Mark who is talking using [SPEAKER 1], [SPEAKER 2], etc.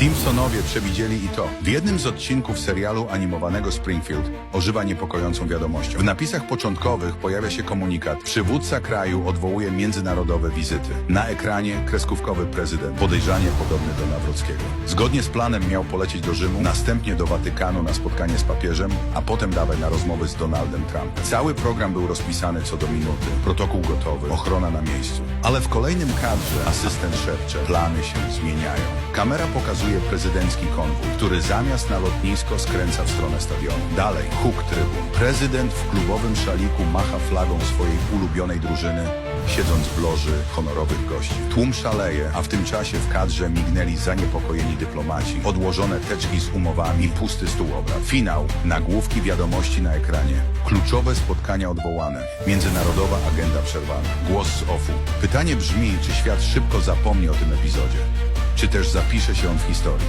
[SPEAKER 1] Simpsonowie przewidzieli i to. W jednym z odcinków serialu animowanego Springfield ożywa niepokojącą wiadomością. W napisach początkowych pojawia się komunikat. Przywódca kraju odwołuje międzynarodowe wizyty. Na ekranie kreskówkowy prezydent, podejrzanie podobny do Nawrockiego. Zgodnie z planem miał polecieć do Rzymu, następnie do Watykanu na spotkanie z papieżem, a potem dawać na rozmowy z Donaldem Trumpem. Cały program był rozpisany co do minuty, protokół gotowy, ochrona na miejscu. Ale w kolejnym kadrze asystent szepcze, plany się zmieniają. Kamera pokazuje prezydencki konwój, który zamiast na lotnisko skręca w stronę stadionu. Dalej, huk trybun. Prezydent w klubowym szaliku macha flagą swojej ulubionej drużyny, siedząc w loży honorowych gości. Tłum szaleje, a w tym czasie w kadrze mignęli zaniepokojeni dyplomaci, odłożone teczki z umowami, pusty stół obrad. Finał, nagłówki wiadomości na ekranie, kluczowe spotkania odwołane, międzynarodowa agenda przerwana, głos z OFU. Pytanie brzmi, czy świat szybko zapomni o tym epizodzie, czy też zapisze się on w historii.